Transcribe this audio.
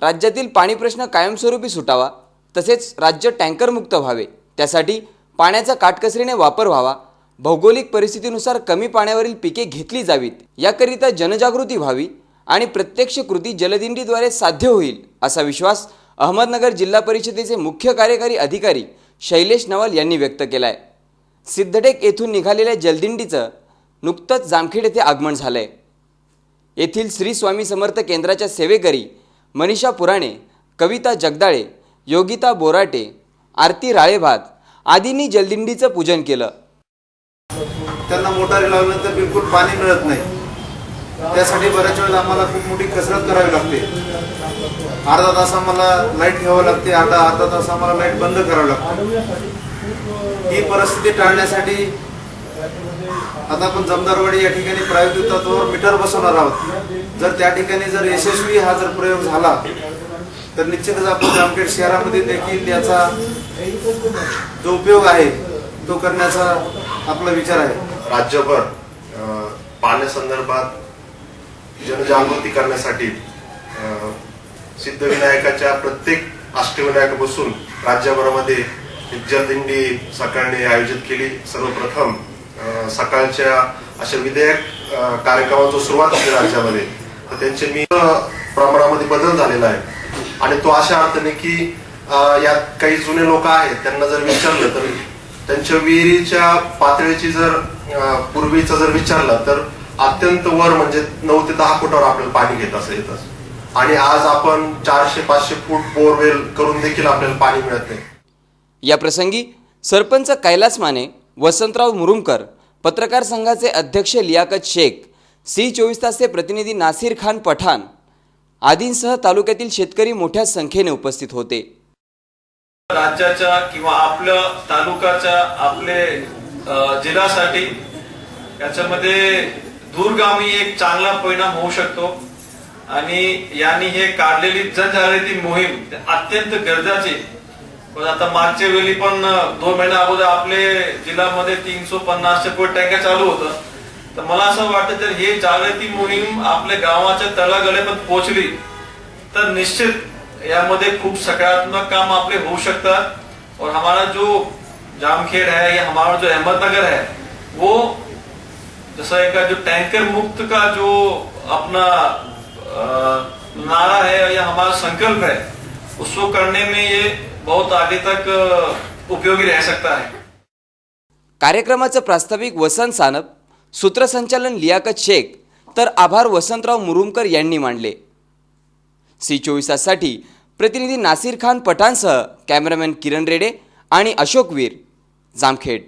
राज्यातील पाणी प्रश्न कायमस्वरूपी सुटावा तसेच राज्य टँकरमुक्त व्हावे. त्यासाठी पाण्याचा काटकसरीने वापर व्हावा. भौगोलिक परिस्थितीनुसार कमी पाण्यावरील पिके घेतली जावीत याकरिता जनजागृती व्हावी आणि प्रत्यक्ष कृती जलदिंडीद्वारे साध्य होईल असा विश्वास अहमदनगर जिल्हा परिषदेचे मुख्य कार्यकारी अधिकारी शैलेश नवाल यांनी व्यक्त केला आहे सिद्धटेक येथून निघालेल्या जलदिंडीचं नुकतंच जामखेड येथे आगमन झालंय. येथील श्री स्वामी समर्थ केंद्राच्या सेवेकरी मनीषा पुराणे कविता जगदाळे योगिता बोराटे आरती राळेभात आदींनी जलदिंडीचं पूजन केलं. त्यांना मोटारी लावल्यानंतर बिलकुल पाणी मिळत नाही. त्यासाठी बऱ्याच वेळेस आम्हाला खूप मोठी कसरत करावी लागते. अर्धा तास आम्हाला लाइट ठेवावं लागते अर्धा अर्धा तास आम्हाला लाइट बंद करावं लागते. ही परिस्थिती टाळण्यासाठी आता आपण जमदारवाडी या ठिकाणी प्रायोगिक तत्वावर मीटर बसवणार आहोत. जर त्या ठिकाणी जर यशस्वी हा जर प्रयोग झाला तर निश्चितच आपण जामखेड शहरामध्ये देखील याचा जो उपयोग आहे तो करण्याचा आपला विचार आहे. राज्यभर पाण्यासंदर्भात जनजागृती करण्यासाठी सिद्धविनायकाच्या प्रत्येक अष्टविनायक बसून राज्यभरामध्ये जलदिंडी सकाळने आयोजित केली. सर्वप्रथम सकाळच्या अशा विधेयक कार्यक्रमाची सुरुवात झाली राज्यामध्ये. तर त्यांचे मी प्रमाणामध्ये बदल झालेला आहे. आणि तो अशा अर्थाने की यात काही जुने लोक आहेत त्यांना जर विचारलं तर त्यांच्या विहिरीच्या पातळीची जर पूर्वीचा जर विचारलं तर अत्यंत वर म्हणजे नऊ ते दहा फुटावर आपल्याला पाणी घेत असं येत आणि आज आपण चारशे पाचशे फूट बोरवेल करून देखील आपल्याला पाणी मिळत नाही. या प्रसंगी सरपंच कैलास माने वसंतराव मुरुमकर पत्रकार संघाचे अध्यक्ष लियाकत शेख सी चोवीस तासचे प्रतिनिधी नासिर खान पठाण आदींसह तालुक्यातील शेतकरी मोठ्या संख्येने उपस्थित होते. राज्याच्या किंवा आपल्या तालुक्याच्या आपले जिल्ह्यासाठी याच्यामध्ये दूरगामी एक चांगला परिणाम होऊ शकतो. आणि यांनी हे काढलेली जनजागृती मोहीम अत्यंत गरजाची पण आता मागच्या वेळी पण दोन महिन्या अगोदर आपले जिल्ह्यामध्ये तीनशे पन्नासशे कोटी टँकर चालू होतं. तर मला असं वाटतं जर हे जागृती मोहीम आपल्या गावाच्या तळागळेपर्यंत पोहोचली तर निश्चित यामध्ये खूप सकारात्मक काम आपले होऊ शकतात. और हमारा जो जामखेड़ है या हमारा जो अहमदनगर है वो जैसा एक जो टैंकर मुक्त का जो अपना अ, नारा है या हमारा संकल्प है उसको करने में ये बहुत आगे तक उपयोगी रह सकता है। कार्यक्रमाचं प्रास्ताविक वसंत सानप सूत्रसंचालन लियाकत शेख तर आभार वसंतराव मुरुमकर यांनी मांडले. सी चोवीसासाठी प्रतिनिधी नासिर खान पठाणसह कॅमेरामॅन किरण रेडे आणि अशोक वीर जामखेड.